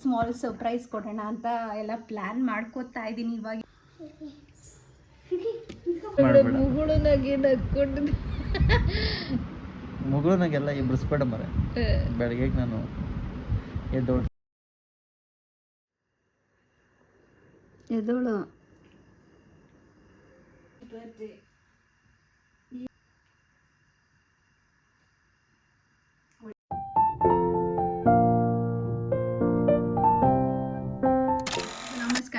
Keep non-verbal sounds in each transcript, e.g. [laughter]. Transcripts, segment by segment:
Small surprise ಕೊಡೋಣ ಅಂತ ಎಲ್ಲ ಪ್ಲಾನ್ ಮಾಡ್ಕೋತಾ ಇದ್ದೀನಿ ಇವಾಗ. ಮುಗುಳುನಾಗೆಲ್ಲ ಇಬ್ರಿಸ್ಬೇಡ ಮರೆ ಬೆಳಗ್ಗೆ ನಾನು ಎದ್ದೋಳು ಎದೋಳು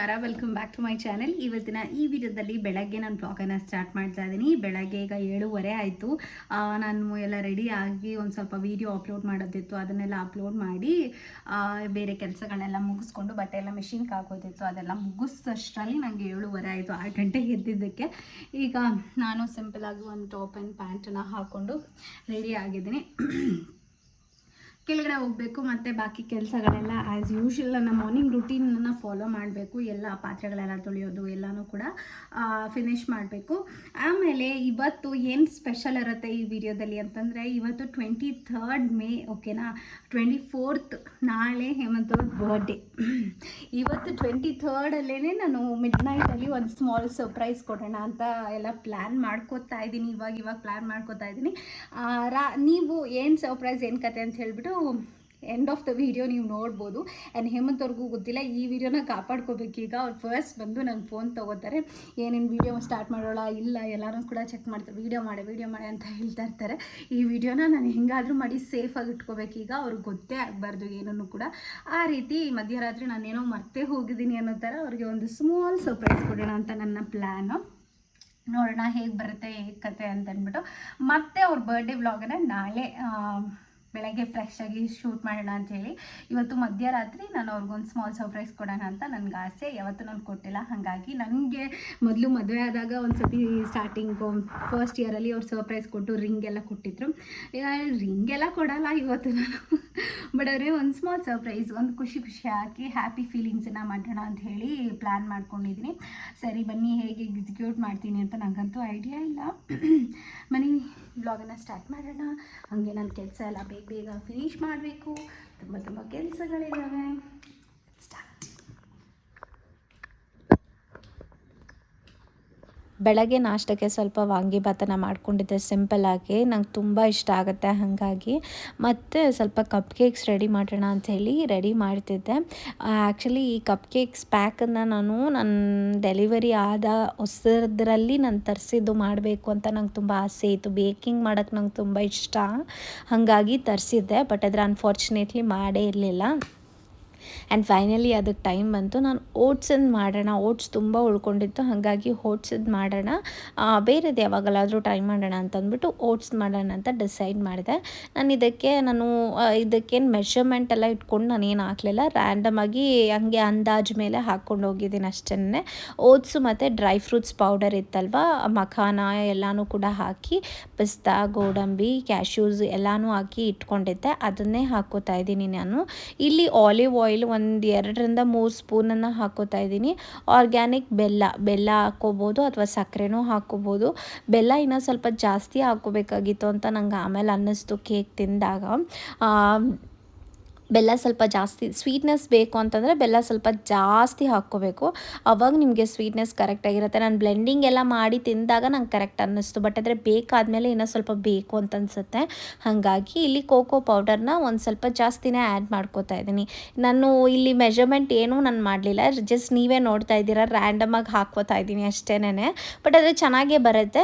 ನಮಸ್ಕಾರ. Welcome back to my channel ಇವತ್ತಿನ ಈ ವಿಡಿಯೋದಲ್ಲಿ ಬೆಳಗ್ಗೆ ನಾನು ಬ್ಲಾಗನ್ನು ಸ್ಟಾರ್ಟ್ ಮಾಡ್ತಾ ಇದ್ದೀನಿ ಬೆಳಗ್ಗೆ ಈಗ ಏಳುವರೆ ಆಯಿತು. ನಾನು ಎಲ್ಲ ರೆಡಿ ಆಗಿ ಒಂದು ಸ್ವಲ್ಪ ವೀಡಿಯೋ ಅಪ್ಲೋಡ್ ಮಾಡೋದಿತ್ತು. ಅದನ್ನೆಲ್ಲ ಅಪ್ಲೋಡ್ ಮಾಡಿ ಬೇರೆ ಕೆಲಸಗಳನ್ನೆಲ್ಲ ಮುಗಿಸ್ಕೊಂಡು ಬಟ್ಟೆ ಎಲ್ಲ ಮಿಷಿನ್ಗೆ ಹಾಕೋದಿತ್ತು. ಅದೆಲ್ಲ ಮುಗಿಸೋಷ್ಟರಲ್ಲಿ ನನಗೆ ಏಳುವರೆ ಆಯಿತು. ಆರು ಗಂಟೆಗೆ ಎದ್ದಿದ್ದಕ್ಕೆ. ಈಗ ನಾನು ಸಿಂಪಲಾಗಿ ಒಂದು ಟಾಪ್ ಆ್ಯಂಡ್ ಪ್ಯಾಂಟನ್ನು ಹಾಕ್ಕೊಂಡು ರೆಡಿ ಆಗಿದ್ದೀನಿ. ಕೆಳಗಡೆ ಹೋಗಬೇಕು, ಮತ್ತು ಬಾಕಿ ಕೆಲಸಗಳೆಲ್ಲ ಆ್ಯಸ್ ಯೂಶ್ವಲ್ ನನ್ನ ಮಾರ್ನಿಂಗ್ ರುಟೀನನ್ನು ಫಾಲೋ ಮಾಡಬೇಕು. ಎಲ್ಲ ಪಾತ್ರೆಗಳೆಲ್ಲ ತೊಳೆಯೋದು, ಎಲ್ಲನೂ ಕೂಡ ಫಿನಿಷ್ ಮಾಡಬೇಕು. ಆಮೇಲೆ ಇವತ್ತು ಏನು ಸ್ಪೆಷಲ್ ಇರುತ್ತೆ ಈ ವಿಡಿಯೋದಲ್ಲಿ ಅಂತಂದರೆ, ಇವತ್ತು ಟ್ವೆಂಟಿ ಥರ್ಡ್ ಮೇ ಓಕೆನಾ ಟ್ವೆಂಟಿ ಫೋರ್ತ್ ನಾಳೆ ಹೇಮಂತ್ ಅವ್ರ ಬರ್ಡೇ ಇವತ್ತು ಟ್ವೆಂಟಿ ಥರ್ಡಲ್ಲೇ ನಾನು ಮಿಡ್ ನೈಟಲ್ಲಿ ಒಂದು ಸ್ಮಾಲ್ ಸರ್ಪ್ರೈಸ್ ಕೊಡೋಣ ಅಂತ ಎಲ್ಲ ಪ್ಲ್ಯಾನ್ ಮಾಡ್ಕೋತಾ ಇದ್ದೀನಿ. ಇವಾಗ ಇವಾಗ ಪ್ಲ್ಯಾನ್ ಮಾಡ್ಕೋತಾ ಇದ್ದೀನಿ. ರಾ, ನೀವು ಏನು ಸರ್ಪ್ರೈಸ್ ಏನು ಕತೆ ಅಂತ ಹೇಳ್ಬಿಟ್ಟು ಎಂಡ್ ಆಫ್ ದ ವಿಡಿಯೋ ನೀವು ನೋಡ್ಬೋದು. ಆ್ಯಂಡ್ ಹೇಮಂತ್ ಅವ್ರಿಗೂ ಗೊತ್ತಿಲ್ಲ, ಈ ವಿಡಿಯೋನ ಕಾಪಾಡ್ಕೋಬೇಕೀಗ ಅವ್ರು ಫಸ್ಟ್ ಬಂದು ನನ್ನ ಫೋನ್ ತೊಗೋತಾರೆ. ಏನೇನು ವೀಡಿಯೋ ಸ್ಟಾರ್ಟ್ ಮಾಡೋಲ್ಲ ಇಲ್ಲ ಎಲ್ಲರೂ ಕೂಡ ಚೆಕ್ ಮಾಡ್ತಾರೆ. ವಿಡಿಯೋ ಮಾಡಿ ವೀಡಿಯೋ ಮಾಡಿ ಅಂತ ಹೇಳ್ತಾ ಇರ್ತಾರೆ. ಈ ವಿಡಿಯೋನ ನಾನು ಹೆಂಗಾದರೂ ಮಾಡಿ ಸೇಫಾಗಿ ಇಟ್ಕೋಬೇಕೀಗ ಅವ್ರಿಗೆ ಗೊತ್ತೇ ಆಗಬಾರ್ದು ಏನನ್ನು ಕೂಡ. ಆ ರೀತಿ ಮಧ್ಯರಾತ್ರಿ ನಾನೇನೋ ಮರ್ತೇ ಹೋಗಿದ್ದೀನಿ ಅನ್ನೋ ಥರ ಅವ್ರಿಗೆ ಒಂದು ಸ್ಮಾಲ್ ಸರ್ಪ್ರೈಸ್ ಕೊಡೋಣ ಅಂತ ನನ್ನ ಪ್ಲ್ಯಾನು ನೋಡೋಣ ಹೇಗೆ ಬರುತ್ತೆ, ಹೇಗೆ ಕತೆ ಅಂತ ಅಂದ್ಬಿಟ್ಟು. ಮತ್ತೆ ಅವ್ರ ಬರ್ಡೇ ವ್ಲಾಗನ್ನು ನಾಳೆ ಬೆಳಗ್ಗೆ ಫ್ರೆಶ್ ಆಗಿ ಶೂಟ್ ಮಾಡೋಣ ಅಂಥೇಳಿ ಇವತ್ತು ಮಧ್ಯರಾತ್ರಿ ನಾನು ಅವ್ರಿಗೊಂದು ಸ್ಮಾಲ್ ಸರ್ಪ್ರೈಸ್ ಕೊಡೋಣ ಅಂತ ನನಗೆ ಆಸೆ. ಯಾವತ್ತೂ ನಾನು ಕೊಟ್ಟಿಲ್ಲ. ಹಾಗಾಗಿ ನನಗೆ ಮೊದಲು ಮದುವೆ ಆದಾಗ ಒಂದು ಸತಿ ಸ್ಟಾರ್ಟಿಂಗು ಫಸ್ಟ್ ಇಯರಲ್ಲಿ ಅವ್ರು ಸರ್ಪ್ರೈಸ್ ಕೊಟ್ಟು ರಿಂಗ್ ಎಲ್ಲ ಕೊಟ್ಟಿದ್ರು. ರಿಂಗ್ ಎಲ್ಲ ಕೊಡಲ್ಲ ಇವತ್ತು ನಾನು. ಬಟ್ ಅವ್ರಿಗೆ ಒಂದು ಸ್ಮಾಲ್ ಸರ್ಪ್ರೈಸ್ ಒಂದು ಖುಷಿ ಖುಷಿ ಹಾಕಿ ಹ್ಯಾಪಿ ಫೀಲಿಂಗ್ಸನ್ನು ಮಾಡೋಣ ಅಂತ ಹೇಳಿ ಪ್ಲ್ಯಾನ್ ಮಾಡ್ಕೊಂಡಿದ್ದೀನಿ ಸರಿ ಬನ್ನಿ, ಹೇಗೆ ಎಕ್ಸಿಕ್ಯೂಟ್ ಮಾಡ್ತೀನಿ ಅಂತ ನನಗಂತೂ ಐಡಿಯಾ ಇಲ್ಲ. ಮನೆ ಬ್ಲಾಗನ್ನು ಸ್ಟಾರ್ಟ್ ಮಾಡೋಣ. ಹಾಗೆ ನನ್ನ ಕೆಲಸ ಎಲ್ಲ ಬೇಗ ಬೇಗ ಫಿನಿಶ್ ಮಾಡಬೇಕು. ತುಂಬ ತುಂಬ ಕೆಲಸಗಳಿದ್ದಾವೆ ಬೆಳಗ್ಗೆ ನಾಷ್ಟಕ್ಕೆ ಸ್ವಲ್ಪ ವಾಂಗಿಭಾತನ ಮಾಡ್ಕೊಂಡಿದ್ದೆ ಸಿಂಪಲ್ಲಾಗಿ ನಂಗೆ ತುಂಬ ಇಷ್ಟ ಆಗುತ್ತೆ ಹಾಗಾಗಿ. ಮತ್ತು ಸ್ವಲ್ಪ ಕಪ್ ಕೇಕ್ಸ್ ರೆಡಿ ಮಾಡೋಣ ಹೇಳಿ ರೆಡಿ ಮಾಡ್ತಿದ್ದೆ. ಆ್ಯಕ್ಚುಲಿ ಈ ಕಪ್ ಕೇಕ್ಸ್ ಪ್ಯಾಕನ್ನು ನಾನು ನನ್ನ ಡೆಲಿವರಿ ಆದ ಹೊಸದ್ರಲ್ಲಿ ನಾನು ತರಿಸಿದ್ದು ಮಾಡಬೇಕು ಅಂತ ನಂಗೆ ತುಂಬ ಆಸೆ ಇತ್ತು. ಬೇಕಿಂಗ್ ಮಾಡೋಕ್ಕೆ ನಂಗೆ ತುಂಬ ಇಷ್ಟ. ಹಾಗಾಗಿ ತರಿಸಿದ್ದೆ, ಬಟ್ ಅದರ ಅನ್ಫಾರ್ಚುನೇಟ್ಲಿ ಮಾಡೇ ಇರಲಿಲ್ಲ. ಆ್ಯಂಡ್ ಫೈನಲಿ ಅದಕ್ಕೆ ಟೈಮ್ ಬಂತು. ನಾನು ಓಟ್ಸನ್ನು ಮಾಡೋಣ. ಓಟ್ಸ್ ತುಂಬ ಉಳ್ಕೊಂಡಿತ್ತು. ಹಾಗಾಗಿ ಓಟ್ಸದ್ದು ಮಾಡೋಣ. ಬೇರೆದು ಯಾವಾಗಲಾದರೂ ಟ್ರೈ ಮಾಡೋಣ ಅಂತಂದ್ಬಿಟ್ಟು ಓಟ್ಸ್ ಮಾಡೋಣ ಅಂತ ಡಿಸೈಡ್ ಮಾಡಿದೆ. ನಾನು ಇದಕ್ಕೆ ನಾನು ಇದಕ್ಕೇನು ಮೆಷರ್ಮೆಂಟ್ ಎಲ್ಲ ಇಟ್ಕೊಂಡು ನಾನೇನು ಹಾಕಲಿಲ್ಲ. ರ್ಯಾಂಡಮಾಗಿ ಹಂಗೆ ಅಂದಾಜು ಮೇಲೆ ಹಾಕ್ಕೊಂಡು ಹೋಗಿದ್ದೀನಿ ಅಷ್ಟೇ ಓಟ್ಸು ಮತ್ತು ಡ್ರೈ ಫ್ರೂಟ್ಸ್ ಪೌಡರ್ ಇತ್ತಲ್ವ? ಮಖಾನ ಎಲ್ಲನೂ ಕೂಡ ಹಾಕಿ, ಪಿಸ್ತಾ, ಗೋಡಂಬಿ ಕ್ಯಾಶ್ಯೂಸ್ ಎಲ್ಲನೂ ಹಾಕಿ ಇಟ್ಕೊಂಡಿದ್ದೆ. ಅದನ್ನೇ ಹಾಕೋತಾ ಇದ್ದೀನಿ ನಾನು. ಇಲ್ಲಿ ಆಲಿವ್ ಆಯಿಲ್ ಒಂದು ಎರಡರಿಂದ ಮೂರು ಸ್ಪೂನನ್ನು ಹಾಕೋತಾ ಇದ್ದೀನಿ. ಆರ್ಗ್ಯಾನಿಕ್ ಬೆಲ್ಲ ಬೆಲ್ಲ ಹಾಕ್ಕೋಬೋದು ಅಥವಾ ಸಕ್ಕರೆನೂ ಹಾಕ್ಕೋಬೋದು ಬೆಲ್ಲ ಇನ್ನೂ ಸ್ವಲ್ಪ ಜಾಸ್ತಿ ಹಾಕ್ಕೋಬೇಕಾಗಿತ್ತು ಅಂತ ನಂಗೆ ಆಮೇಲೆ ಅನ್ನಿಸ್ತು ಕೇಕ್ ತಿಂದಾಗ. ಬೆಲ್ಲ ಸ್ವಲ್ಪ ಜಾಸ್ತಿ ಸ್ವೀಟ್ನೆಸ್ ಬೇಕು ಅಂತಂದರೆ ಬೆಲ್ಲ ಸ್ವಲ್ಪ ಜಾಸ್ತಿ ಹಾಕ್ಕೋಬೇಕು. ಅವಾಗ ನಿಮಗೆ ಸ್ವೀಟ್ನೆಸ್ ಕರೆಕ್ಟಾಗಿರುತ್ತೆ ನಾನು ಬ್ಲೆಂಡಿಂಗ್ ಎಲ್ಲ ಮಾಡಿ ತಿಂದಾಗ ನಂಗೆ ಕರೆಕ್ಟ್ ಅನ್ನಿಸ್ತು. ಬಟ್ ಆದರೆ ಬೇಕಾದಮೇಲೆ ಇನ್ನೂ ಸ್ವಲ್ಪ ಬೇಕು ಅಂತ ಅನಿಸುತ್ತೆ. ಹಾಗಾಗಿ ಇಲ್ಲಿ ಕೋಕೋ ಪೌಡರ್ನ ಒಂದು ಸ್ವಲ್ಪ ಜಾಸ್ತಿನೇ ಆ್ಯಡ್ ಮಾಡ್ಕೋತಾ ಇದ್ದೀನಿ. ನಾನು ಇಲ್ಲಿ ಮೆಜರ್ಮೆಂಟ್ ಏನೂ ನಾನು ಮಾಡಲಿಲ್ಲ. ಜಸ್ಟ್ ನೀವೇ ನೋಡ್ತಾ ಇದ್ದೀರಾ ರ್ಯಾಂಡಮಾಗಿ ಹಾಕ್ಕೋತಾ ಇದ್ದೀನಿ ಅಷ್ಟೇನೆ ಬಟ್ ಅದು ಚೆನ್ನಾಗೇ ಬರುತ್ತೆ.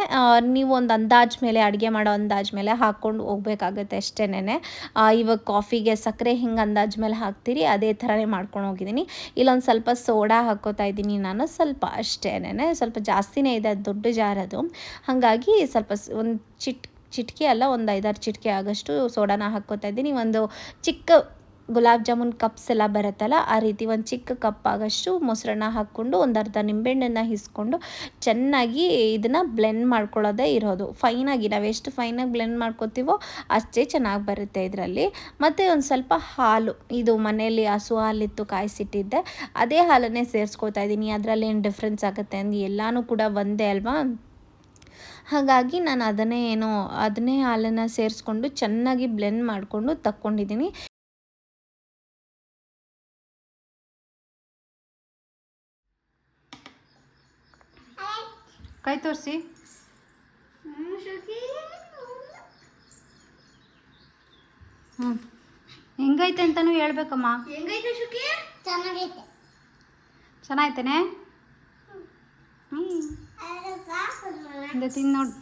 ನೀವು ಒಂದು ಅಂದಾಜ್ ಮೇಲೆ, ಅಡುಗೆ ಮಾಡೋ ಅಂದಾಜ್ ಮೇಲೆ ಹಾಕ್ಕೊಂಡು ಹೋಗ್ಬೇಕಾಗುತ್ತೆ ಅಷ್ಟೇನೆ ಇವಾಗ ಕಾಫಿಗೆ ಸಕ್ಕರೆ ಹಿಂಗೆ ಅಂದಾಜ್ ಮೇಲೆ ಹಾಕ್ತೀರಿ, ಅದೇ ಥರನೇ ಮಾಡ್ಕೊಂಡು ಹೋಗಿದ್ದೀನಿ. ಇಲ್ಲೊಂದು ಸ್ವಲ್ಪ ಸೋಡಾ ಹಾಕೋತಾ ಇದ್ದೀನಿ ನಾನು, ಸ್ವಲ್ಪ ಅಷ್ಟೇನೆ ಸ್ವಲ್ಪ ಜಾಸ್ತಿನೇ ಇದೆ, ಅದು ದೊಡ್ಡ ಜಾರ್ ಅದು. ಹಾಗಾಗಿ ಸ್ವಲ್ಪ ಒಂದು ಚಿಟ್, ಚಿಟಿಕೆ ಅಲ್ಲ, ಒಂದು ಐದಾರು ಚಿಟಿಕೆ ಆಗೋಷ್ಟು ಸೋಡಾನ ಹಾಕ್ಕೋತಾ ಇದ್ದೀನಿ. ಒಂದು ಚಿಕ್ಕ ಗುಲಾಬ್ ಜಾಮೂನ್ ಕಪ್ಸ್ ಎಲ್ಲ ಬರುತ್ತಲ್ಲ, ಆ ರೀತಿ ಒಂದು ಚಿಕ್ಕ ಕಪ್ ಆಗೋಷ್ಟು ಮೊಸರನ್ನ ಹಾಕ್ಕೊಂಡು ಒಂದು ಅರ್ಧ ನಿಂಬೆಹಣ್ಣನ್ನು ಹಿಸ್ಕೊಂಡು ಚೆನ್ನಾಗಿ ಇದನ್ನು ಬ್ಲೆಂಡ್ ಮಾಡ್ಕೊಳ್ಳೋದೇ ಇರೋದು. ಫೈನಾಗಿ ನಾವು ಎಷ್ಟು ಫೈನಾಗಿ ಬ್ಲೆಂಡ್ ಮಾಡ್ಕೋತೀವೋ ಅಷ್ಟೇ ಚೆನ್ನಾಗಿ ಬರುತ್ತೆ ಇದರಲ್ಲಿ. ಮತ್ತು ಒಂದು ಸ್ವಲ್ಪ ಹಾಲು, ಇದು ಮನೆಯಲ್ಲಿ ಹಸು ಹಾಲಿತ್ತು ಕಾಯಿಸಿಟ್ಟಿದ್ದೆ, ಅದೇ ಹಾಲನ್ನೇ ಸೇರಿಸ್ಕೊತಾ ಇದ್ದೀನಿ. ಅದರಲ್ಲಿ ಏನು ಡಿಫ್ರೆನ್ಸ್ ಆಗುತ್ತೆ ಅಂದು ಎಲ್ಲನೂ ಕೂಡ ಒಂದೇ ಅಲ್ವಾ? ಹಾಗಾಗಿ ನಾನು ಅದನ್ನೇ ಏನೋ, ಅದನ್ನೇ ಹಾಲನ್ನು ಸೇರಿಸ್ಕೊಂಡು ಚೆನ್ನಾಗಿ ಬ್ಲೆಂಡ್ ಮಾಡಿಕೊಂಡು ತಕ್ಕೊಂಡಿದ್ದೀನಿ. ಕೈ ತೋರಿಸಿ ಹ್ಞೂ ಹೆಂಗೈತೆ ಅಂತಲೂ ಹೇಳ್ಬೇಕಮ್ಮ. ಹೆಂಗೈತೆ ಶುಕಿ? ಚೆನ್ನಾಗೈತೆ. ಚೆನ್ನಾಯ್ತೇನೆ ಹ್ಞೂ ತಿಂದು ನೋಡು.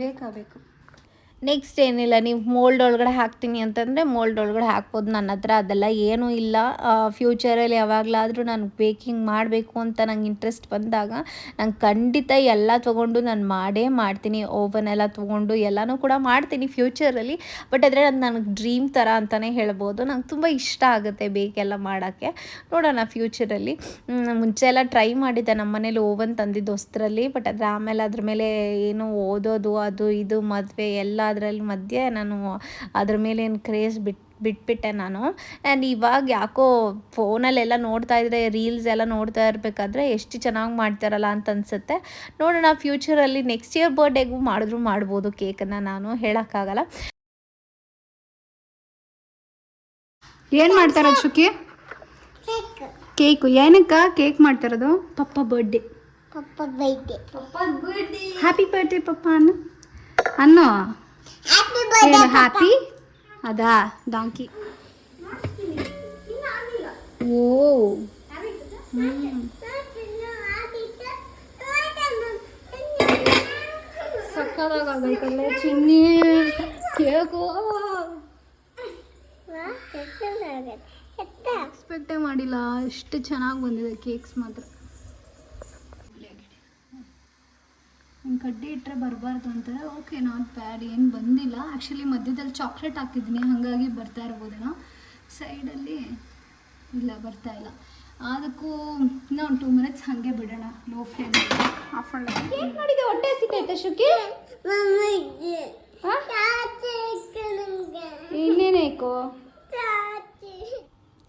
ಬೇಕಾ ಬೇಕು. ನೆಕ್ಸ್ಟ್ ಏನಿಲ್ಲ, ನೀವು ಮೋಲ್ಡ್ ಒಳಗಡೆ ಹಾಕ್ತೀನಿ ಅಂತಂದರೆ ಮೋಲ್ಡ್ ಒಳಗಡೆ ಹಾಕ್ಬೋದು. ನನ್ನ ಹತ್ರ ಅದೆಲ್ಲ ಏನೂ ಇಲ್ಲ. ಫ್ಯೂಚರಲ್ಲಿ ಯಾವಾಗಲಾದರೂ ನಾನು ಬೇಕಿಂಗ್ ಮಾಡಬೇಕು ಅಂತ ನಂಗೆ ಇಂಟ್ರೆಸ್ಟ್ ಬಂದಾಗ ನಾನು ಖಂಡಿತ ಎಲ್ಲ ತೊಗೊಂಡು ನಾನು ಮಾಡೇ ಮಾಡ್ತೀನಿ. ಓವನ್ ಎಲ್ಲ ತೊಗೊಂಡು ಎಲ್ಲನೂ ಕೂಡ ಮಾಡ್ತೀನಿ ಫ್ಯೂಚರಲ್ಲಿ ಬಟ್ ಆದರೆ ಅದು ನನಗೆ ಡ್ರೀಮ್ ಥರ ಅಂತಲೇ ಹೇಳ್ಬೋದು. ನಂಗೆ ತುಂಬ ಇಷ್ಟ ಆಗುತ್ತೆ ಬೇಕೆಲ್ಲ ಮಾಡೋಕ್ಕೆ. ನೋಡೋಣ ಫ್ಯೂಚರಲ್ಲಿ ಮುಂಚೆ ಎಲ್ಲ ಟ್ರೈ ಮಾಡಿದ್ದೆ ನಮ್ಮ ಮನೇಲಿ ಓವನ್ ತಂದಿದ್ದು ಹೊಸ್ತ್ರಲ್ಲಿ ಬಟ್ ಆದರೆ ಆಮೇಲೆ ಅದ್ರ ಮೇಲೆ ಏನು ಓದೋದು, ಅದು ಇದು, ಮದುವೆ ಎಲ್ಲ ಅದರಲ್ಲಿ ಮಧ್ಯೆ ನಾನು ಅದ್ರ ಮೇಲೆ ಏನು ಕ್ರೇಜ್ ಬಿಟ್ಟು ಬಿಟ್ಬಿಟ್ಟೆ ನಾನು. ಆ್ಯಂಡ್ ಇವಾಗ ಯಾಕೋ ಫೋನಲ್ಲೆಲ್ಲ ನೋಡ್ತಾ ಇದ್ರೆ ರೀಲ್ಸ್ ಎಲ್ಲ ನೋಡ್ತಾ ಇರಬೇಕಾದ್ರೆ ಎಷ್ಟು ಚೆನ್ನಾಗಿ ಮಾಡ್ತಾರಲ್ಲ ಅಂತ ಅನ್ಸುತ್ತೆ. ನೋಡೋಣ ಫ್ಯೂಚರಲ್ಲಿ ನೆಕ್ಸ್ಟ್ ಇಯರ್ ಬರ್ಡೇಗೂ ಮಾಡಿದ್ರು ಮಾಡ್ಬೋದು ಕೇಕನ್ನು ನಾನು ಹೇಳೋಕ್ಕಾಗಲ್ಲ. ಏನು ಮಾಡ್ತಾರ ಶುಕಿ? ಕೇಕು ಏನಕ್ಕ ಕೇಕ್ ಮಾಡ್ತಾರದು? ಪಪ್ಪ ಬರ್ಡೇ ಹ್ಯಾಪಿ ಬರ್ಡೇ ಪಪ್ಪ ಅನ್ನು. ಅನ್ನು? ಹೇಳು ಹ್ಯಾಪಿ ಅದಾ ಡಾಂಕಿ ಓ ಸಕ್ಕದಾಗೈತಲ್ಲ ಚಿನ್ನಿ. ಕೇಕು. ಎಕ್ಸ್ಪೆಕ್ಟೇ ಮಾಡಿಲ್ಲ ಎಷ್ಟು ಚೆನ್ನಾಗಿ ಬಂದಿದೆ ಕೇಕ್ಸ್ ಮಾತ್ರ. ಕಡ್ಡಿ ಇಟ್ಟರೆ ಬರಬಾರ್ದು ಅಂತಾರೆ. ಓಕೆ ನಾಟ್ ಬ್ಯಾಡ್ ಏನು ಬಂದಿಲ್ಲ. ಆ್ಯಕ್ಚುಲಿ ಮಧ್ಯದಲ್ಲಿ ಚಾಕ್ಲೇಟ್ ಹಾಕಿದ್ದೀನಿ. ಹಾಗಾಗಿ ಬರ್ತಾ ಇರ್ಬೋದೇನೋ. ಸೈಡಲ್ಲಿ ಇಲ್ಲ ಬರ್ತಾ ಇಲ್ಲ. ಅದಕ್ಕೂ ಇನ್ನೂ ಒಂದು ಟೂ ಮಿನಿಟ್ಸ್ ಹಾಗೆ ಬಿಡೋಣ. ಲೋ ಫ್ಲೇಮ್ ಆಫ್ ಏನು ಮಾಡಿದೆ? ಹೊಟ್ಟೆ ಹಸಿತೈತೆ ಶುಕಿ? ಇನ್ನೇನೇಕೋ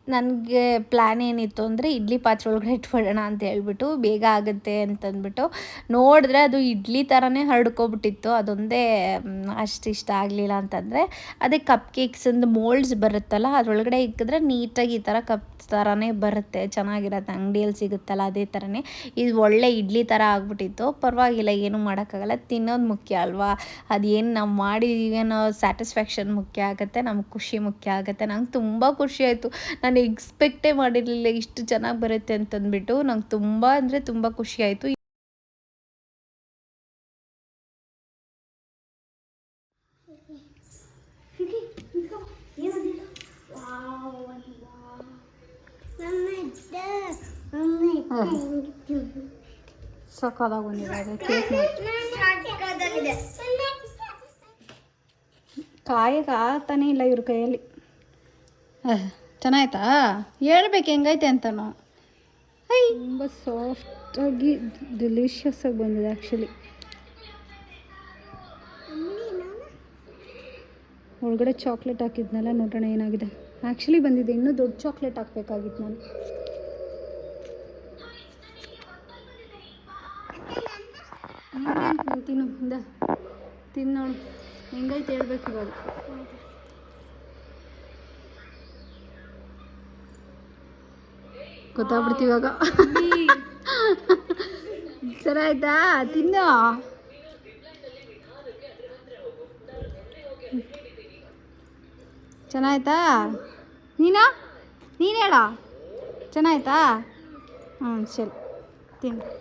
ನನಗೆ ಪ್ಲ್ಯಾನ್ ಏನಿತ್ತು ಅಂದರೆ ಇಡ್ಲಿ ಪಾತ್ರೆ ಒಳಗಡೆ [laughs] ಇಟ್ಬಿಡೋಣ ಅಂತ ಹೇಳ್ಬಿಟ್ಟು ಬೇಗ ಆಗುತ್ತೆ ಅಂತಂದ್ಬಿಟ್ಟು ನೋಡಿದ್ರೆ ಅದು ಇಡ್ಲಿ ಥರನೇ ಹರಡ್ಕೊಬಿಟ್ಟಿತ್ತು. ಅದೊಂದೇ ಅಷ್ಟು ಇಷ್ಟ ಆಗಲಿಲ್ಲ ಅಂತಂದರೆ ಅದೇ ಕಪ್ ಕೇಕ್ಸಿಂದು ಮೋಲ್ಡ್ಸ್ ಬರುತ್ತಲ್ಲ, ಅದರೊಳಗಡೆ ಇಕ್ಕಿದ್ರೆ ನೀಟಾಗಿ ಈ ಥರ ಕಪ್ ಥರನೇ ಬರುತ್ತೆ. ಚೆನ್ನಾಗಿರತ್ತೆ, ಅಂಗಡಿಯಲ್ಲಿ ಸಿಗುತ್ತಲ್ಲ ಅದೇ ಥರನೇ ಇದು ಒಳ್ಳೆ ಇಡ್ಲಿ ಥರ ಆಗ್ಬಿಟ್ಟಿತ್ತು. ಪರವಾಗಿಲ್ಲ, ಏನೂ ಮಾಡೋಕ್ಕಾಗಲ್ಲ. ತಿನ್ನೋದು ಮುಖ್ಯ ಅಲ್ವಾ? ಅದೇನು ನಾವು ಮಾಡಿದೀವಿ ಅನ್ನೋ ಸ್ಯಾಟಿಸ್ಫ್ಯಾಕ್ಷನ್ ಮುಖ್ಯ ಆಗುತ್ತೆ, ನಮ್ಗೆ ಖುಷಿ ಮುಖ್ಯ ಆಗುತ್ತೆ. ನಂಗೆ ತುಂಬ ಖುಷಿ ಆಯಿತು. ಎಕ್ಸ್ಪೆಕ್ಟೇ ಮಾಡಿರಲಿಲ್ಲ ಇಷ್ಟು ಚೆನ್ನಾಗಿ ಬರುತ್ತೆ ಅಂತಂದ್ಬಿಟ್ಟು ನಂಗೆ ತುಂಬ ಅಂದರೆ ತುಂಬ ಖುಷಿ ಆಯಿತು. ಸಕ್ಕದಾಗ ಕೇಕ್ ಕಾಯಕ್ಕೆ ಆಗ್ತಾನೆ ಇಲ್ಲ ಇವ್ರ ಕೈಯಲ್ಲಿ. ಚೆನ್ನಾಯ್ತಾ? ಹೇಳ್ಬೇಕು ಹೆಂಗೈತೆ ಅಂತನೋ. ಐ ತುಂಬ ಸಾಫ್ಟಾಗಿ ಆಗಿ ಬಂದಿದೆ ಆ್ಯಕ್ಚುಲಿ ಒಳಗಡೆ ಚಾಕ್ಲೇಟ್ ಹಾಕಿದ್ನಲ್ಲ, ನೋಡೋಣ ಏನಾಗಿದೆ. ಆ್ಯಕ್ಚುಲಿ ಬಂದಿದೆ, ಇನ್ನೂ ದೊಡ್ಡ ಚಾಕ್ಲೇಟ್ ಹಾಕ್ಬೇಕಾಗಿತ್ತು ನಾನು. ತಿನ್ನು ಇಂದ ತಿನ್ನು ನೋಡು ಹೆಂಗೈತೆ ಹೇಳ್ಬೇಕು ಇವಾಗ. ಗೊತ್ತಾಗ್ಬಿಡ್ತು ಇವಾಗ. [laughs] ಸರಿ ಆಯ್ತಾ ತಿನ್ನು. ಚೆನ್ನಾಯ್ತಾ? ನೀನಾ? ನೀನು ಹೇಳ. ಚೆನ್ನಾಯ್ತಾ? ಹ್ಞೂ ಸರಿ ತಿನ್ನು.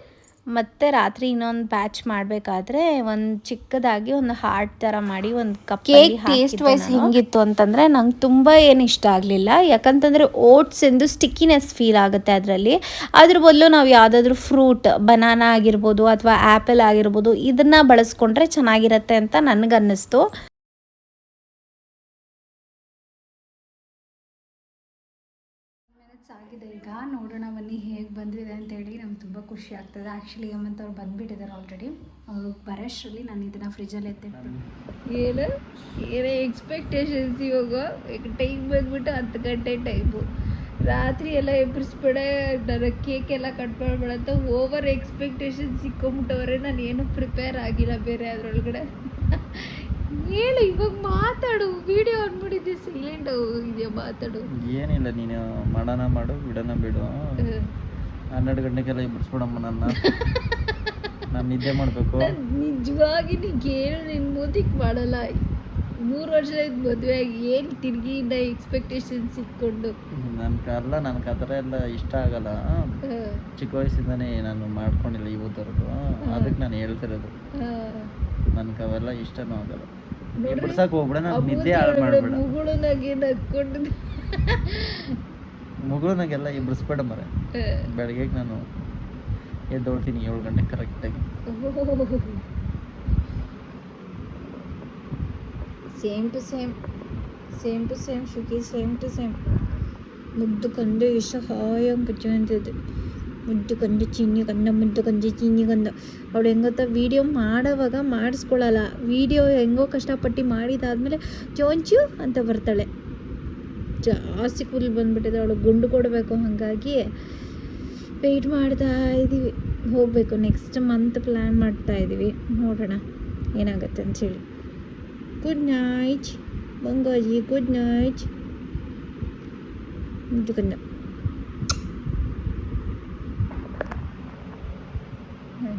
ಮತ್ತೆ ರಾತ್ರಿ ಇನ್ನೊಂದು ಬ್ಯಾಚ್ ಮಾಡಬೇಕಾದ್ರೆ ಒಂದು ಚಿಕ್ಕದಾಗಿ ಒಂದು ಹಾರ್ಟ್ ಥರ ಮಾಡಿ ಒಂದು ಕಪ್ ಕೇಕ್ ಟೇಸ್ಟ್ ವೈಸ್ ಹೆಂಗಿತ್ತು ಅಂತಂದ್ರೆ ನಂಗೆ ತುಂಬಾ ಏನು ಇಷ್ಟ ಆಗಲಿಲ್ಲ. ಯಾಕಂತಂದ್ರೆ ಓಟ್ಸ್ ಎಂದು ಸ್ಟಿಕ್ಕಿನೆಸ್ ಫೀಲ್ ಆಗುತ್ತೆ ಅದರಲ್ಲಿ. ಅದ್ರ ಬದಲು ನಾವು ಯಾವುದಾದ್ರೂ ಫ್ರೂಟ್ ಬನಾನಾ ಆಗಿರ್ಬೋದು ಅಥವಾ ಆ್ಯಪಲ್ ಆಗಿರ್ಬೋದು ಇದನ್ನ ಬಳಸ್ಕೊಂಡ್ರೆ ಚೆನ್ನಾಗಿರತ್ತೆ ಅಂತ ನನಗನ್ನಿಸ್ತು. ಆಗಿದೆ ಈಗ. ನೋಡೋಣ ಬನ್ನಿ ಹೇಗೆ ಬಂದಿದೆ ಅಂತೇಳಿ. ಖುಷಿ ಆಗ್ತದೆ. ಆ್ಯಕ್ಚುಲಿ ಹೇಮಂತ್ ಅವ್ರು ಬಂದುಬಿಟ್ಟಿದ್ದಾರೆ ಆಲ್ರೆಡಿ ಅವರು ಬರೋಷ್ಟರಲ್ಲಿ ನಾನು ಇದನ್ನು ಫ್ರಿಜ್ಜಲ್ಲಿ ಎತ್ತಿರ್ತೀನಿ. ಏನು? ಏನೇ ಎಕ್ಸ್ಪೆಕ್ಟೇಷನ್ಸ್ ಇವಾಗ? ಟೈಮ್ ಬಂದ್ಬಿಟ್ಟು ಹತ್ತು ಗಂಟೆ ಟೈಮು ರಾತ್ರಿ ಎಲ್ಲ ಎಬ್ಬರಿಸ್ಬೇಡ ನನಗೆ ಕೇಕ್ ಎಲ್ಲ ಕಟ್ ಮಾಡ್ಬೇಡಂತ ಓವರ್ ಎಕ್ಸ್ಪೆಕ್ಟೇಷನ್ ಸಿಕ್ಕೊಂಬಿಟ್ಟವ್ರೆ. ನಾನು ಏನು ಪ್ರಿಪೇರ್ ಆಗಿಲ್ಲ ಬೇರೆ ಅದರೊಳಗಡೆ. ಹೇಳು ಇವಾಗ ಮಾತಾಡು. ವಿಡಿಯೋ ಅಂದ್ಬಿಟ್ಟಿದ್ದೆ ಸೈಲೆಂಟ್ ಇದೆಯಾ ಮಾತಾಡು. ಏನಿಲ್ಲ ನೀನು ಮಾಡೋಣ ಮಾಡು ಬಿಡೋಣ ಬಿಡು. ಹನ್ನೆರಡು ಗಂಟೆಗೆಲ್ಲ ಬಿಡಿಸ್ಬಿಡಮ್ಮ ನನ್ನ. ನಾನು ನಿದ್ದೆ ಮಾಡಬೇಕು. ನಿಜವಾಗಿ ನಿಂಗೇನು ನಿನ್ ಮುದಿಕ್ ಮಾಡಲ್ಲ. ಮೂರು ವರ್ಷ ಮದುವೆ ಆಗಿ ಏನು ತಿರ್ಗಿ ಇಂದ ಎಕ್ಸ್ಪೆಕ್ಟೇಷನ್ಸ್ ಇಟ್ಕೊಂಡು. ನನ್ಗೆ ಅಲ್ಲ ನನಗೆ ಆ ಥರ ಎಲ್ಲ ಇಷ್ಟ ಆಗಲ್ಲ. ಚಿಕ್ಕ ವಯಸ್ಸಿಂದನೇ ನಾನು ಮಾಡ್ಕೊಂಡಿಲ್ಲ ಇವತ್ತವರೆಗೂ ಅದಕ್ಕೆ ನಾನು ಹೇಳ್ತಿರೋದು. ನನ್ಗೆ ಅವೆಲ್ಲ ಇಷ್ಟನೂ ಆಗಲ್ಲ. ಬಿಡ್ಸಕ್ಕೆ ಹೋಗ್ಬೇಡ ನಾನು ನಿದ್ದೆ ಹಾಳು ಮಾಡಬೇಡ. ಮುಗುಳುನಾಗೆ ನಕ್ಕೊಂಡು ಮುಗುಳುನಾಗೆಲ್ಲ ಬಿಡಿಸ್ಬೇಡ ಮರೆ ಬೆಳಗ್ಗೆ ನಾನು ಎದ್ದೋಳ್ತೀನಿ ಏಳು ಗಂಟೆ ಕರೆಕ್ಟಾಗಿ same to same same to same Shuki same to same ಮುದ್ದು ಕಂದು ಎಷ್ಟು ಹಾಯಂಗೆ ಕಚ್ಚುವಂಥದ್ದು ಮುದ್ದು ಕಂದು ಚೀನಿ ಕಂದ ಮುದ್ದು ಕಂದು ಚೀನಿ ಕಂದ ಅವಳು ಹೆಂಗೊತ್ತ ವೀಡಿಯೋ ಮಾಡೋವಾಗ ಮಾಡಿಸ್ಕೊಳ್ಳಲ್ಲ ವೀಡಿಯೋ ಹೆಂಗೋ ಕಷ್ಟಪಟ್ಟು ಮಾಡಿದಾದ್ಮೇಲೆ ಚೋಂಚು ಅಂತ ಬರ್ತಾಳೆ. ಜಾಸ್ತಿ ಕೂದಲು ಬಂದ್ಬಿಟ್ಟಿದೆ, ಅವಳು ಗುಂಡು ಕೊಡಬೇಕು ಹಾಗಾಗಿ ವೆಯ್ಟ್ ಮಾಡ್ತಾ ಇದ್ದೀವಿ. ಹೋಗಬೇಕು ನೆಕ್ಸ್ಟ್ ಮಂತ್ ಪ್ಲ್ಯಾನ್ ಮಾಡ್ತಾ ಇದ್ದೀವಿ. ನೋಡೋಣ ಏನಾಗುತ್ತೆ ಅಂಥೇಳಿ ಗುಡ್ ನೈಟ್ ಬಂಗಾಜಿ ಗುಡ್ ನೈಟ್ ಮುದ್ದುಕಂದ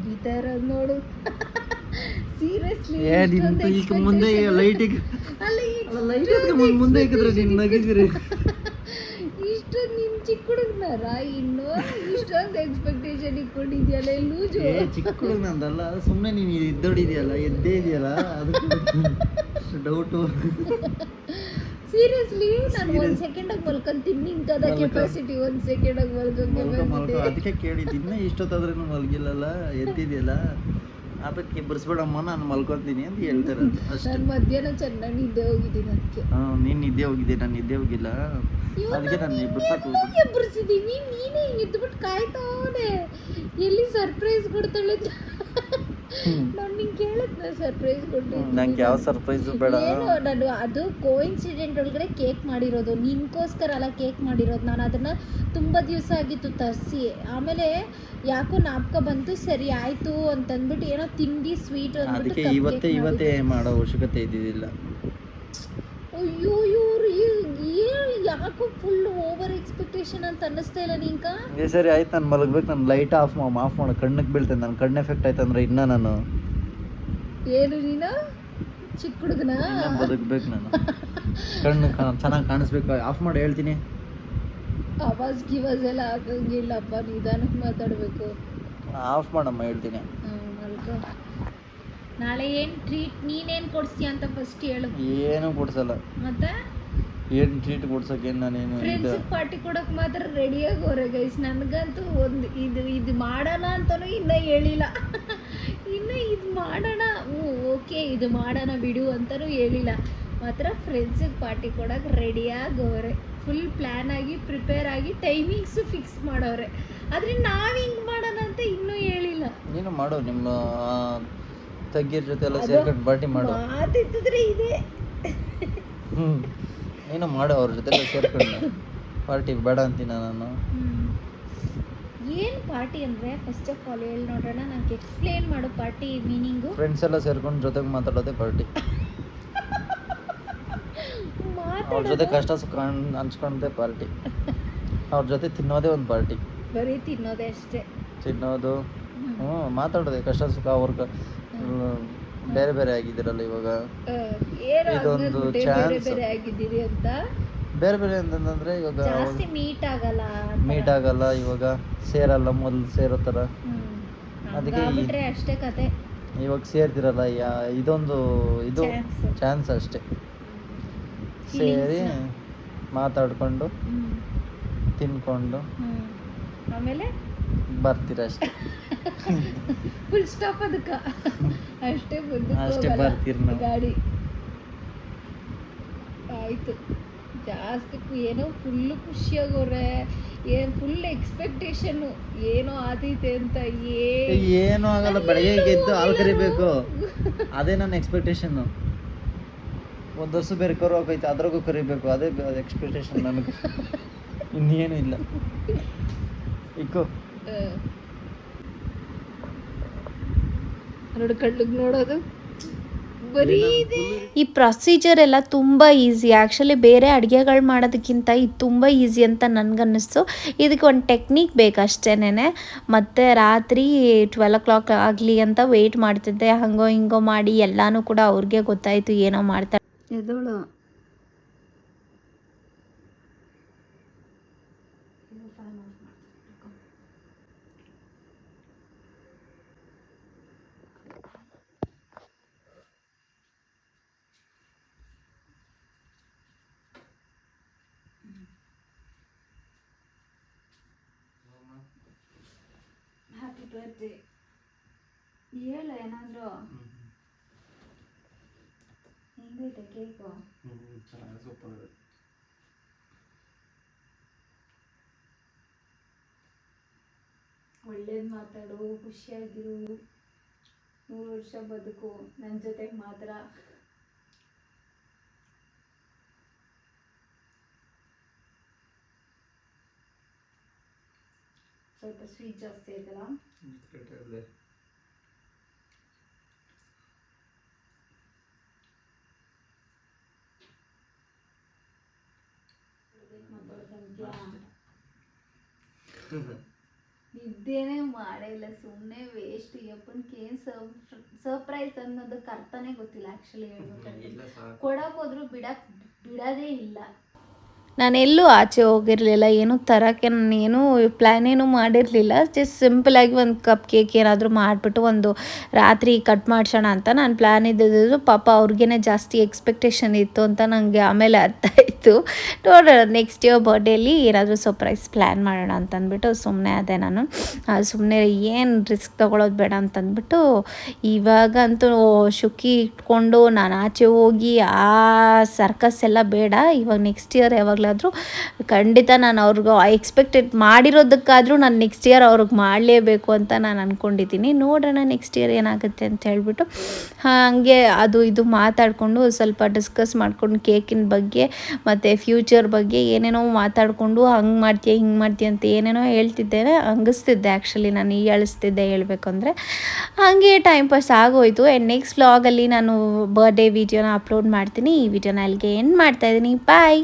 ಈ ಥರ ನೋಡು. [laughs] ಸೀರಿಯಸ್ಲಿ ಏ ಈಗ ಮುಂದೆ ಲೈಟಿಗೆ ಲೈಟ್ ಮುಂದೆ ಇಕ್ಕಿದ್ರೆ ನೀನು ನಗಿದ್ರಿ. ಇಷ್ಟೊಂದು ನಿನ್ [laughs] ಚಿಕ್ಕ ಹುಡುಗನಾರ ಇನ್ನು? ಇಷ್ಟೊಂದು ಎಕ್ಸ್ಪೆಕ್ಟೇಷನ್ ಇಟ್ಕೊಂಡಿದ್ಯಲ್ಲ ಲೂಜು ಏ ಚಿಕ್ಕ ಹುಡುಗ ನಂದಲ್ಲ ಸುಮ್ಮನೆ ನೀನು ಎದ್ದೋಡಿದ್ಯಲ್ಲ ಎದ್ದೇ ಇದೆಯಲ್ಲ ಅದಕ್ಕೆ ಡೌಟು ಸೀರಿಯಸ್ಲಿ ನಾನು ಒಂದ್ ಸೆಕೆಂಡಾಗ ಮಲ್ಕೊಂತೀನಿ ನಿಂತದ ಕೆಪಾಸಿಟಿ ಒಂದು ಸೆಕೆಂಡ್ ಮಲ್ಕೋ ಮಲ್ಕೊ ಮಲ್ಕೊ. ಕೆಪಾಸಿಟಿ ಅದಕ್ಕೆ ಕೇಳಿದ್ದು ಇನ್ನೂ ಇಷ್ಟೊತ್ತಾದ್ರೂ ಮಲಗಿಲ್ಲಲ್ಲ ಎದ್ದಿದೆಯಲ್ಲ. ಅದಕ್ಕೆ ಬರ್ಸ್ಬೇಡಮ್ಮ ನಾನು ಮಲ್ಕೊತೀನಿ ಅಂತ ಹೇಳ್ತಾರೆ. ಅಷ್ಟೇ. ನಾನು ಮಧ್ಯಾಹ್ನ ಚೆನ್ನಾಗಿ ನಿದ್ದೆ ಹೋಗಿದ್ದೀನಿ ಅದಕ್ಕೆ ಹಾಂ ನೀನು ನಿದ್ದೆ ಹೋಗಿದ್ದೆ ನಾನು ನಿದ್ದೆ ಹೋಗಿಲ್ಲ. ಅದಕ್ಕೆ ನಾನು ಬಿಡ್ಸಕ್ಕೆ ಹೋಗ್ಬಿಟ್ಟು ಎಬ್ಬರಿಸಿದೀನಿ ನೀನೇ ಹಿಂಗೆ ಕಾಯ್ತಾವನೆ. ಎಲ್ಲಿ ಸರ್ಪ್ರೈಸ್ ಕೊಡ್ತಾಳೆ ನಾನು ನಿಂಗೆ ಕೇಳಿದ್ನ ಸರ್ಪ್ರೈಸ್ ಕೊಟ್ಟಿದ್ದೀನಿ. ನಂಗೆ ಯಾವ ಸರ್ಪ್ರೈಸ್ ಬೇಡ. ಏನು ನಾನು ಅದು ಕೋಇನ್ಸಿಡೆಂಟ್ ಒಳಗಡೆ ಕೇಕ್ ಮಾಡಿರೋದು. ನಿನ್ಗೋಸ್ಕರ ಅಲ್ಲ ಕೇಕ್ ಮಾಡಿರೋದು. ನಾನು ಅದನ್ನ ತುಂಬಾ ದಿವಸ ಆಗಿತ್ತು ತರಿಸಿ. ಆಮೇಲೆ ಯಾಕೋ ನಾಪ್ಕ ಬಂತು ಸರಿ ಆಯ್ತು ಅಂತಂದ್ಬಿಟ್ಟು ಏನೋ ತಿಂಡಿ ಸ್ವೀಟ್ ಅದಕ್ಕೆ ಇವತ್ತೇ ಇವತ್ತೇ ಮಾಡೋ ಅವಶ್ಯಕತೆ ಇದ್ದಿದ್ದಿಲ್ಲ. ಅಯ್ಯೋ ಯಾಕೋ ಫುಲ್ ಓವರ್ ಎಕ್ಸ್ಪೆಕ್ಟೇಷನ್ ಅಂತ ಅನ್ನಿಸ್ತಾ ಇಲ್ಲ ನಿಂಕ ಏ ಸರಿ ಆಯ್ತು ನಾನು ಮಲಗ್ಬೇಕು ನಾನು ಲೈಟ್ ಆಫ್ ಆಫ್ ಮಾಡೋ ಕಣ್ಣಿಗೆ ಬೀಳ್ತೇನೆ ನನ್ನ ಕಣ್ಣು ಎಫೆಕ್ಟ್ ಆಯ್ತು ಅಂದ್ರೆ ಇನ್ನೂ ನಾನು ಏನು ನೀನು? ಚಿಕ್ಕ ಹುಡುಗನ? ಬದುಕ್ಬೇಕು ನಾನು. ಕಣ್ಣು ಚೆನ್ನಾಗಿ ಕಾಣಿಸ್ಬೇಕು. ಆಫ್ ಮಾಡಿ ಹೇಳ್ತೀನಿ. ಆವಾಜ್ ಗಿವಾಜ್ ಎಲ್ಲ ಆಗಂಗಿಲ್ಲಪ್ಪ ನಿಧಾನಕ್ಕೆ ಮಾತಾಡಬೇಕು. ಆಫ್ ಮಾಡಮ್ಮ ಹೇಳ್ತೀನಿ. ನಾಳೆ ಏನು ಟ್ರೀಟ್ ನೀನೇನು ಕೊಡಿಸ್ತೀಯ ಅಂತ ಫಸ್ಟ್ ಹೇಳು. ಏನು ಕೊಡ್ಸಲ್ಲ. ಮತ್ತೆ? ಏನು ಟ್ರೀಟ್ ಕೊಡ್ಸಕ್ಕೆ ಏನು ನಾನೇನು ಇದು? ಫ್ರೆಂಡ್ಸ್ ಪಾರ್ಟಿ ಕೊಡೋಕೆ ಮಾತ್ರ ರೆಡಿಯಾಗೋರೆ ಗೈಸ್ ನನಗಂತೂ ಒಂದು ಇದು ಇದು ಮಾಡೋಣ ಅಂತಲೂ ಇನ್ನೂ ಹೇಳಿಲ್ಲ. [laughs] ಇನ್ನು ಇದು ಮಾಡೋಣ. ಓಕೆ ಇದು ಮಾಡೋಣ ಬಿಡು ಅಂತಲೂ ಹೇಳಿಲ್ಲ. ಮಾತ್ರ ಫ್ರೆಂಡ್ಸಿಗೆ ಪಾರ್ಟಿ ಕೊಡೋಕೆ ರೆಡಿಯಾಗವ್ರೆ ಫುಲ್ ಪ್ಲ್ಯಾನ್ ಆಗಿ ಪ್ರಿಪೇರ್ ಆಗಿ ಟೈಮಿಂಗ್ಸು ಫಿಕ್ಸ್ ಮಾಡೋರೆ. ಆದರೆ ನಾವು ಹಿಂಗೆ ಮಾಡೋಣ ಅಂತ ಇನ್ನೂ ಹೇಳಿಲ್ಲ. ನೀನು ಮಾಡು ನಿಮ್ಮ ತಗ್ಗಿರ ಜೊತೆ ಎಲ್ಲ ಅದು ಸೇರ್ಕೊಂಡು ಪಾರ್ಟಿ ಮಾಡು. ಮಾತಿತ್ತಿದ್ರೆ ಇದೆ. ಹ್ಞೂ ನೀನು ಮಾಡು ಅವ್ರ ಜೊತೆ ಸೇರ್ಕೊಂಡು. ಪಾರ್ಟಿ ಬೇಡ ಅಂತೀನ ನಾನು? ಏನು ಪಾರ್ಟಿ ಅಂದರೆ ಫಸ್ಟ್ ಆಫ್ ಆಲ್ ಹೇಳಿ ನೋಡೋಣ ನನಗೆ ಎಕ್ಸ್ಪ್ಲೇನ್ ಮಾಡು ಪಾರ್ಟಿ ಮೀನಿಂಗು ಫ್ರೆಂಡ್ಸ್ ಎಲ್ಲ ಸೇರ್ಕೊಂಡು ಜೊತೆಗೆ ಮಾತಾಡೋದೇ ಪಾರ್ಟಿ. ಅವ್ರ ಜೊತೆ ಕಷ್ಟ ಸುಖ ಹಂಚ್- ಹಂಚ್ಕೊಂಡೇ ಪಾರ್ಟಿ. ಅವ್ರ ಜೊತೆ ತಿನ್ನೋದೇ ಒಂದು ಪಾರ್ಟಿ. ಬರೀ ತಿನ್ನೋದೇ ಅಷ್ಟೇ. ತಿನ್ನೋದು. ಹ್ಞೂ ಮಾತಾಡೋದೆ ಕಷ್ಟ ಸುಖ ಅವ್ರ ಬೇರೆ ಬೇರೆ ಆಗಿದ್ದೀರಲ್ಲ ಇವಾಗ? ಇದೊಂದು ಚಾನ್ಸ್ ಬೇರೆ chance. ಬೇರೆ ಆಗಿದ್ದೀರಿ ಅಂತ. ಬೇರೆ ಬೇರೆ ಅಂತಂದ್ರೆ ಇವಾಗ ಜಾಸ್ತಿ ಮೀಟ್ ಆಗಲ್ಲ ಮೀಟ್ ಆಗಲ್ಲ ಇವಾಗ ಸೇರಲ್ಲ ಮೊದಲು ಸೇರೋ ಥರ. ಅದಕ್ಕೆ ಈ- ಹಂಗಾಗ್ಬಿಟ್ರೆ ಅಷ್ಟೇ ಕತೆ. ಇವಾಗ ಸೇರ್ತಿರಲ್ಲ ಯಾ ಇದೊಂದು ಇದು Chance. ಚಾನ್ಸ್ ಅಷ್ಟೇ. ಸೇರಿ ಮಾತಾಡ್ಕೊಂಡು ಹ್ಮ್. ತಿನ್ಕೊಂಡು. ಹ್ಮ್ ಆಮೇಲೆ? ಬರ್ತೀರ ಅಷ್ಟೇ? ಫುಲ್ ಸ್ಟಾಪ್ ಅದಕ್ಕ. ಅಷ್ಟೇ ಬಂದು ಅಷ್ಟೇ ಬರ್ತೀರ ನಾವು. ಗಾಡಿ. ಆಯ್ತು. ಜಾಸ್ತಿ ಏನೋ ಫುಲ್ಲು ಖುಷಿಯಾಗವ್ರೆ ಏನು ಫುಲ್ ಎಕ್ಸ್ಪೆಕ್ಟೇಷನ್ನು ಏನೋ ಆದೈತೆ ಅಂತ ಏನೂ ಆಗಲ್ಲ. ಬೆಳಗ್ಗೆ ಎದ್ದು ಹಾಲು ಕರಿಬೇಕು. ಅದೇ ನನ್ನ ಎಕ್ಸ್ಪೆಕ್ಟೇಷನ್ ಒಂದು ವರ್ಷ ಬೇರೆ ಕರು ಹೋಗೈತೆ ಅದ್ರಾಗೂ ಕರಿಬೇಕು. ಅದೇ ಎಕ್ಸ್ಪೆಕ್ಟೇಷನ್ ನನಗೆ. [laughs] ಇನ್ನೇನು ಇಲ್ಲ. ಇಕ್ಕೋ. ನೋಡು ನೋಡೋದು? ಈ ಪ್ರೊಸೀಜರ್ ಎಲ್ಲ ತುಂಬ ಈಸಿ ಆ್ಯಕ್ಚುಲಿ ಬೇರೆ ಅಡುಗೆಗಳು ಮಾಡೋದಕ್ಕಿಂತ ಇದು ತುಂಬ ಈಸಿ ಅಂತ ನನಗನ್ನಿಸ್ತು. ಇದಕ್ಕೆ ಒಂದು ಟೆಕ್ನಿಕ್ ಬೇಕಷ್ಟೇನೆ ಮತ್ತು ರಾತ್ರಿ ಟ್ವೆಲ್ ಓ ಕ್ಲಾಕ್ ಆಗಲಿ ಅಂತ ವೆಯ್ಟ್ ಮಾಡ್ತಿದ್ದೆ. ಹಂಗೋ ಹಿಂಗೋ ಮಾಡಿ ಎಲ್ಲನೂ ಕೂಡ ಅವ್ರಿಗೆ ಗೊತ್ತಾಯಿತು ಏನೋ ಮಾಡ್ತಾರೆ ಎದೋಳು ಹೇಳ ಏನಾದ್ರು. ಹೆಂಗೈತೆ ಕೇಕು? ಒಳ್ಳೇದು ಮಾತಾಡು ಖುಷಿಯಾಗಿರು. ನೂರು ವರ್ಷ ಬದುಕು ನನ್ನ ಜೊತೆಗೆ ಮಾತ್ರ. ಸ್ವಲ್ಪ ಸ್ವೀಟ್ ಜಾಸ್ತಿ ಆಯ್ತಲ್ಲ? ನಿದ್ದೇನೆ ಮಾಡೇ ಇಲ್ಲ ಸುಮ್ಮನೆ ವೇಸ್ಟ್ ಯಪ್ಪನ್ಗೆ ಏನ್ ಸರ್ಪ್ರೈಸ್ ಅನ್ನೋದಕ್ಕೆ ಅರ್ಥನೇ ಗೊತ್ತಿಲ್ಲ ಆಕ್ಚುಲಿ ಹೇಳ್ಬೇಕಂದ್ರೆ ಕೊಡಕ್ ಹೋದ್ರು ಬಿಡಕ್ ಬಿಡದೇ ಇಲ್ಲ. ನಾನೆಲ್ಲೂ ಆಚೆ ಹೋಗಿರಲಿಲ್ಲ, ಏನೂ ತರೋಕ್ಕೆ ನಾನು ಏನು ಪ್ಲ್ಯಾನ್ ಏನು ಮಾಡಿರಲಿಲ್ಲ. ಜಸ್ಟ್ ಸಿಂಪಲಾಗಿ ಒಂದು ಕಪ್ ಕೇಕ್ ಏನಾದರೂ ಮಾಡಿಬಿಟ್ಟು ಒಂದು ರಾತ್ರಿ ಕಟ್ ಮಾಡ್ಸೋಣ ಅಂತ ನಾನು ಪ್ಲ್ಯಾನ್ ಇದ್ದಿದ್ದು. ಪಾಪ ಅವ್ರಿಗೇ ಜಾಸ್ತಿ ಎಕ್ಸ್ಪೆಕ್ಟೇಷನ್ ಇತ್ತು ಅಂತ ನನಗೆ ಆಮೇಲೆ ಅರ್ಥ ಆಯಿತು. ನೋಡೋಣ ನೆಕ್ಸ್ಟ್ ಇಯರ್ ಬರ್ಡೇಲಿ ಏನಾದರೂ ಸರ್ಪ್ರೈಸ್ ಪ್ಲ್ಯಾನ್ ಮಾಡೋಣ ಅಂತ ಅಂದ್ಬಿಟ್ಟು ಸುಮ್ಮನೆ ಅದೇ ನಾನು. ಸುಮ್ಮನೆ ಏನು ರಿಸ್ಕ್ ತೊಗೊಳೋದು ಬೇಡ ಅಂತಂದ್ಬಿಟ್ಟು ಇವಾಗಂತೂ ಶುಕಿ ಇಟ್ಕೊಂಡು ನಾನು ಆಚೆ ಹೋಗಿ ಆ ಸರ್ಕಸ್ ಎಲ್ಲ ಬೇಡ. ಇವಾಗ ನೆಕ್ಸ್ಟ್ ಇಯರ್ ಯಾವಾಗಲಾದರೂ ಖಂಡಿತ ನಾನು ಅವ್ರಿಗೆ ಎಕ್ಸ್ಪೆಕ್ಟೆಡ್ ಮಾಡಿರೋದಕ್ಕಾದರೂ ನಾನು ನೆಕ್ಸ್ಟ್ ಇಯರ್ ಅವ್ರಿಗೆ ಮಾಡಲೇಬೇಕು ಅಂತ ನಾನು ಅಂದ್ಕೊಂಡಿದ್ದೀನಿ ನೋಡೋಣ ನೆಕ್ಸ್ಟ್ ಇಯರ್ ಏನಾಗುತ್ತೆ ಅಂತ ಹೇಳ್ಬಿಟ್ಟು ಹಾಗೆ ಅದು ಇದು ಮಾತಾಡಿಕೊಂಡು ಸ್ವಲ್ಪ ಡಿಸ್ಕಸ್ ಮಾಡ್ಕೊಂಡು ಕೇಕಿನ ಬಗ್ಗೆ ಮತ್ತು ಫ್ಯೂಚರ್ ಬಗ್ಗೆ ಏನೇನೋ ಮಾತಾಡಿಕೊಂಡು ಹಂಗೆ ಮಾಡ್ತೀಯ, ಹಿಂಗೆ ಮಾಡ್ತೀಯ ಅಂತ ಏನೇನೋ ಹೇಳ್ತಿದ್ದೇನೆ ಹಂಗಿಸ್ತಿದ್ದೆ ಆ್ಯಕ್ಚುಲಿ ನಾನು ಈ ಅಳಿಸ್ತಿದ್ದೆ ಹೇಳಬೇಕು ಅಂದರೆ ಹಾಗೆ ಟೈಮ್ ಪಾಸ್ ಆಗೋಯ್ತು. ಆ್ಯಂಡ್ ನೆಕ್ಸ್ಟ್ ವ್ಲಾಗಲ್ಲಿ ನಾನು ಬರ್ಡೇ ವೀಡಿಯೋನ ಅಪ್ಲೋಡ್ ಮಾಡ್ತೀನಿ. ಈ ವಿಡಿಯೋನ ಅಲ್ಲಿಗೆ ಏನು ಮಾಡ್ತಾಯಿದ್ದೀನಿ ಬಾಯ್